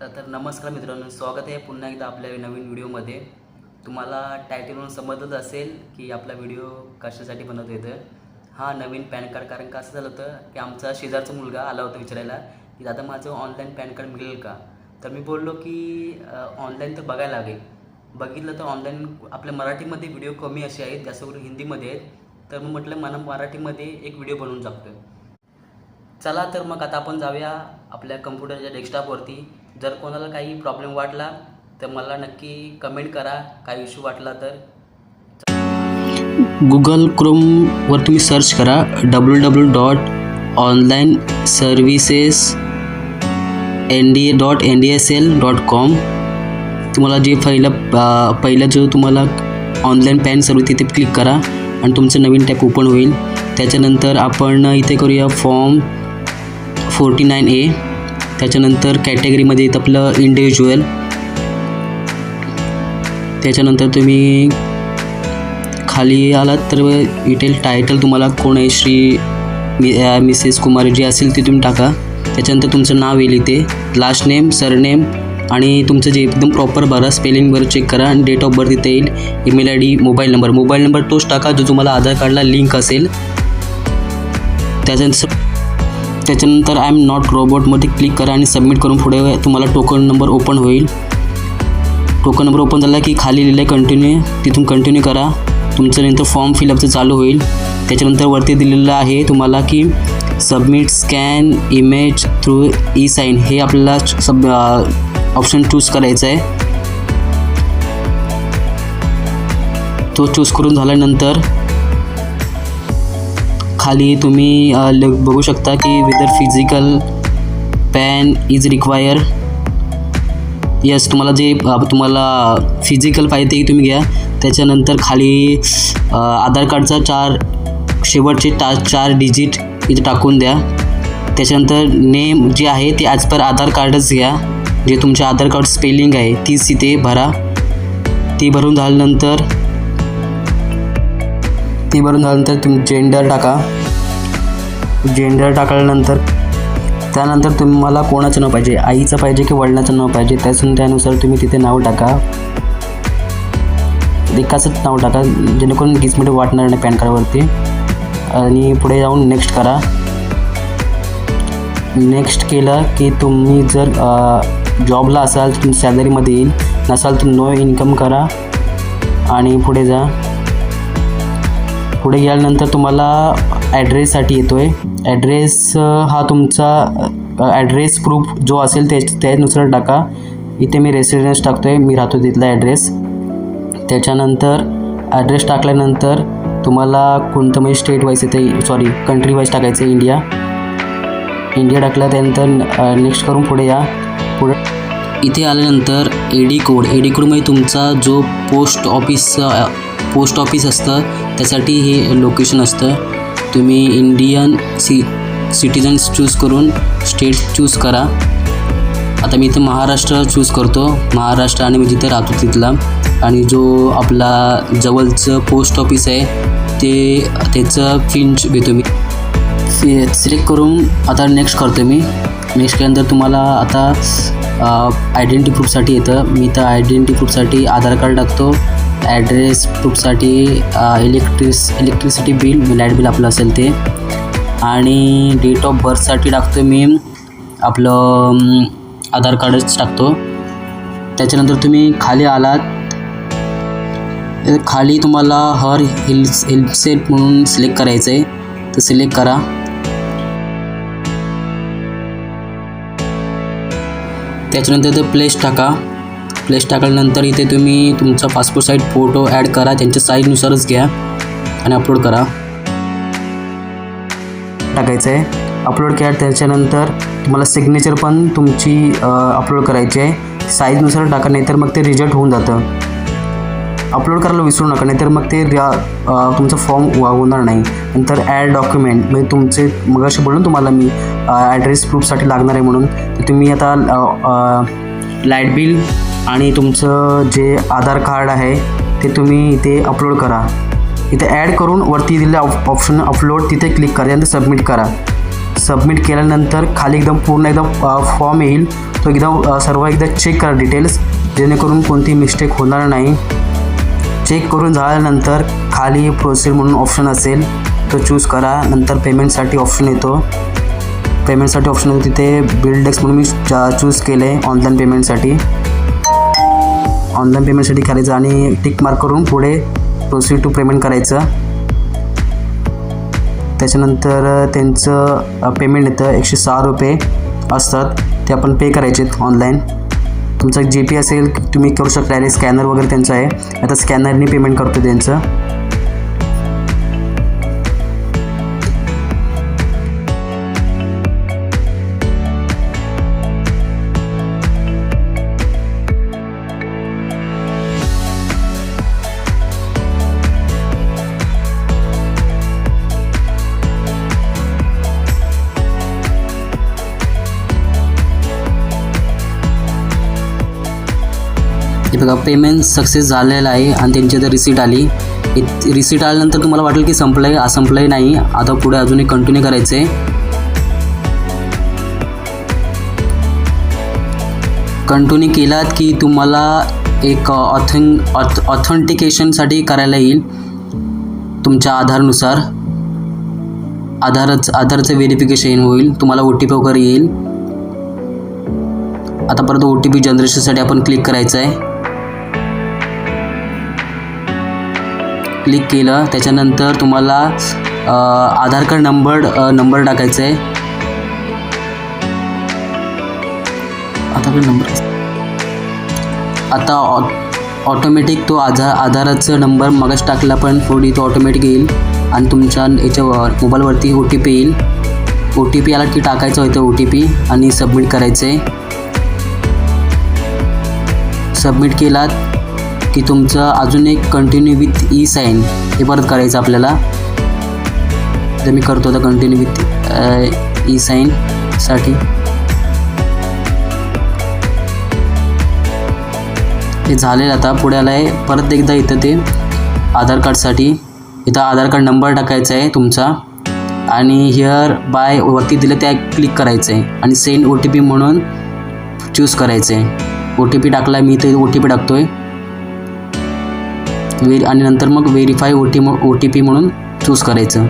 तर नमस्कार मित्रांनो स्वागत आहे पुन्हा एकदा आपल्या नवीन व्हिडिओमध्ये. तुम्हाला टायटलवरून समजत असेल की आपला व्हिडिओ कशासाठी बनवतो येतं हा नवीन पॅन कार्ड कारण का असं झालं होतं की आमचा शेजारचा मुलगा आला होता विचारायला की दादा माझं ऑनलाईन पॅन कार्ड मिळेल का? तर मी बोललो की ऑनलाईन तर बघायला लागेल. बघितलं तर ऑनलाईन आपल्या मराठीमध्ये व्हिडिओ कमी असे आहेत जास्त करून हिंदीमध्ये आहेत. तर मग म्हटलं मला मराठीमध्ये एक व्हिडिओ बनवून टाकतो चला तर मग आता आपण जाऊया आपल्या कम्प्युटरच्या डेस्कटॉपवरती जर कोणाला काही प्रॉब्लेम वाटला तर मला नक्की कमेंट करा. काही इश्यू वाटला तर. गुगल क्रोमवर तुम्ही सर्च करा W W dot online services N D A dot N D S L dot com तुम्हाला जे पहिलं पहिलं जो तुम्हाला ऑनलाईन पॅन सर्व तिथे क्लिक करा आणि तुमचं नवीन टॅप ओपन होईल. त्याच्यानंतर आपण इथे करूया फॉर्म फोर्टी नाईन ए त्याच्यानंतर कॅटेगरीमध्ये येतं आपलं इंडिव्हिज्युअल त्याच्यानंतर तुम्ही खाली आलात तर इटेल टायटल तुम्हाला कोण आहे? श्री मि मिसेस कुमार जी असेल ते तुम्ही टाका. त्याच्यानंतर तुमचं नाव येईल इथे. लास्ट नेम सरनेम आणि तुमचं जे एकदम प्रॉपर भरा स्पेलिंग बरं चेक करा आणि डेट ऑफ बर्थ इथे येईल. Email I D mobile number mobile number तोच टाका जो तुम्हाला आधार कार्डला लिंक असेल. त्याच्यानंतर त्याच्यानंतर आय एम नॉट रोबोटमध्ये क्लिक करा आणि सबमिट करून पुढे तुम्हाला टोकन नंबर ओपन होईल. टोकन नंबर ओपन झाला की खाली लिहिलं आहे कंटिन्यू तिथून कंटिन्यू करा. तुमचं नंतर फॉर्म फिलअपचं चालू होईल. त्याच्यानंतर वरती दिलेलं आहे तुम्हाला की submit scan image through e sign हे आपल्याला सब ऑप्शन चूज करायचं आहे तो चूज करून झाल्यानंतर खाली तुम्ही ल- बघू शकता की whether physical PAN is require yes तुम्हाला जे तुम्हाला फिजिकल पाहिजे ते तुम्ही घ्या. त्याच्यानंतर खाली आधार कार्डचा चार शेवटचे टा चार डिजिट इथे टाकून द्या. त्याच्यानंतर नेम जे आहे ते ॲज पर आधार कार्डच घ्या. जे तुमचे आधार कार्ड स्पेलिंग आहे तीच तिथे भरा. ती भरून झाल्यानंतर ती भरून झाल्यानंतर तुम जेंडर टाका. जेंडर टाकल्यानंतर त्यानंतर तुम्हाला कोणाचं नाव पाहिजे? आईचं पाहिजे की वडिलाचं नाव पाहिजे? त्याचं त्यानुसार तुम्ही तिथे नाव टाका. एकाचंच नाव टाका जेणेकरून गिसमध्ये वाटणार नाही पॅन कार्डवरती. आणि पुढे जाऊन नेक्स्ट करा. नेक्स्ट केलं की तुम्ही जर जॉबला असाल तर तुमची सॅलरीमध्ये येईल. नसाल तर नो इन्कम करा. आणि पुढे जा. पुढे गेल्यानंतर तुम्हाला ॲड्रेससाठी येतो आहे ॲड्रेस हा तुमचा ॲड्रेस प्रूफ जो असेल त्या त्यानुसार टाका. इथे मी रेसिडेन्स टाकतो आहे मी राहतो तिथला ॲड्रेस त्याच्यानंतर ॲड्रेस टाकल्यानंतर तुम्हाला कोणतं म्हणजे स्टेट वाईज येते सॉरी कंट्री वाईज टाकायचं आहे इंडिया इंडिया टाकला त्यानंतर नेक्स्ट करून पुढे या. पुढे इथे आल्यानंतर A D code A D म्हणजे तुमचा जो पोस्ट ऑफिस पोस्ट ऑफिस असतं त्यासाठी हे लोकेशन असतं. तुम्ही इंडियन सी सिटिझन्स चूज करून स्टेट चूज करा. आता मी इथे महाराष्ट्र चूज करतो. महाराष्ट्र आणि मी जिथे राहतो तिथला. आणि जो आपला जवळचं पोस्ट ऑफिस आहे ते त्याचं फिंच घेतो मी. सि सिलेक्ट करून आता नेक्स्ट करतो मी. नेक्स्ट केल्यानंतर तुम्हाला आता आयडेंटी प्रूफसाठी येतं. मी तर आयडेंटी प्रूफसाठी आधार कार्ड टाकतो. Address प्रूफसाठी electric electricity bill light bill आपलं असेल ते. आणि डेट ऑफ बर्थसाठी टाकतो मी आपलं आधार कार्डच टाकतो. त्याच्यानंतर तुम्ही खाली आलात. खाली तुम्हाला हर हिल्स हिल्सेट म्हणून सिलेक्ट करायचं आहे तर सिलेक्ट करा. त्याच्यानंतर ते प्लेस टाका. प्लेस टाकल्यानंतर इथे तुम्ही तुमचा पासपोर्ट साईज फोटो ॲड करा त्यांच्या साईजनुसारच घ्या आणि अपलोड करा. टाकायचं आहे अपलोड केलं त्याच्यानंतर तुम्हाला सिग्नेचर पण तुमची अपलोड करायची आहे. साईजनुसार टाका नाहीतर मग ते रिजेक्ट होऊन जातं. अपलोड करायला विसरू नका नाहीतर मग ते तुमचा तुमचं फॉर्म होणार नाही. नंतर ॲड डॉक्युमेंट म्हणजे तुमचे मग असे बोलून तुम्हाला मी ॲड्रेस प्रूफसाठी लागणार आहे म्हणून. तर तुम्ही आता लाइट बिल आणि तुमचं जे आधार कार्ड आहे ते तुम्ही इथे अपलोड करा. इथे ॲड करून वरती दिलेल्या ऑप ऑप्शन अपलोड तिथे क्लिक करा त्यानंतर सबमिट करा. सबमिट केल्यानंतर खाली एकदम पूर्ण एकदम फॉर्म येईल. तो एकदम सर्व एकदा चेक करा डिटेल्स जेणेकरून कोणती मिस्टेक होणार नाही. चेक करून झाल्यानंतर खाली प्रोसीड म्हणून ऑप्शन असेल तो चूज करा. नंतर पेमेंटसाठी ऑप्शन येतो. पेमेंटसाठी ऑप्शन येतो. तिथे बिल डेस्क म्हणून मी चूज केले ऑनलाईन पेमेंटसाठी ऑनलाईन पेमेंटसाठी करायचं आणि टिक मार्क करून पुढे प्रोसीड टू पेमेंट करायचं. त्याच्यानंतर त्यांचं पेमेंट येतं एकशे सहा रुपये असतात. ते आपण पे करायचे ऑनलाईन तुमचा जी पी असेल तुम्ही करू शकता. डायरेक्ट स्कॅनर वगैरे त्यांचं आहे. आता स्कॅनरने पेमेंट करतो त्यांचं. हे बघा पेमेंट सक्सेस झालेलं आहे आणि त्यांची आता रिसीट आली. रिसीट आल्यानंतर तुम्हाला वाटेल की संपलं आहे संपलं आहे नाही. आता पुढे अजूनही कंटिन्यू करायचं आहे कंटिन्यू केलात की तुम्हाला एक ऑथें ऑथ ऑथेंटिकेशनसाठी करायला येईल. तुमच्या आधारनुसार. आधारच आधारचं व्हेरिफिकेशन होईल. तुम्हाला ओ टी पी वगैरे येईल. आता परत ओ टी पी जनरेशनसाठी आपण क्लिक करायचं आहे क्लिक केलं त्याच्यानंतर तुम्हाला आधार कार्ड नंबर नंबर टाकायचा आहे. आधार कार्ड नंबर आता ऑ ऑटोमॅटिक तो आधार आधाराचा नंबर मगच टाकला पण थोडी तो ऑटोमॅटिक येईल. आणि तुमच्या याच्या मोबाईलवरती ओ टी पी येईल. ओ टी पी आला की टाकायचं होतं ओ टी पी आणि सबमिट करायचं आहे सबमिट केलात की तुमचं अजून एक कंटिन्यू विथ ई साईन हे परत करायचं आपल्याला. तर मी करतो आता कंटिन्यू विथ ई साईनसाठी हे झालेलं आता पुढे आलं आहे परत एकदा इथं ते आधार कार्डसाठी इथं आधार कार्ड नंबर टाकायचा आहे तुमचा. आणि हिअर बाय वरती दिलं त्या क्लिक करायचं आहे आणि सेंड ओ टी पी म्हणून चूज करायचं आहे ओ टी पी टाकला मी इथे ओ टी पी टाकतो आहे वे आणि नंतर मग verify O T O T P म्हणून चूज करायचं.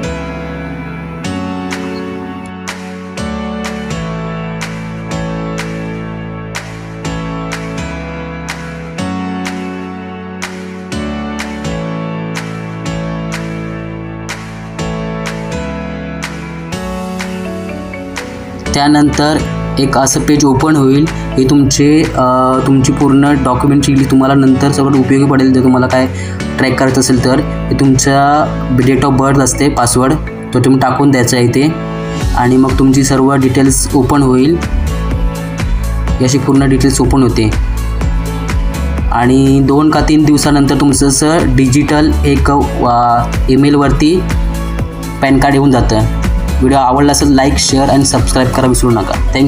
त्यानंतर एक असं पेज ओपन होईल हे तुमचे तुमची पूर्ण डॉक्युमेंटची तुम्हाला नंतर सर्वात उपयोगी पडेल जर तुम्हाला काय ट्रॅक करायचं असेल तर हे तुमचा डेट ऑफ बर्थ असते पासवर्ड तो तुम्ही टाकून द्यायचा आहे ते आणि मग तुमची सर्व डिटेल्स ओपन होईल. याची पूर्ण डिटेल्स ओपन होते. आणि दोन का तीन दिवसानंतर तुमचं असं डिजिटल एक ईमेलवरती पॅन कार्ड येऊन जातं. व्हिडिओ आवडला असेल लाईक शेअर आणि सबस्क्राईब करा विसरू नका. थँक्यू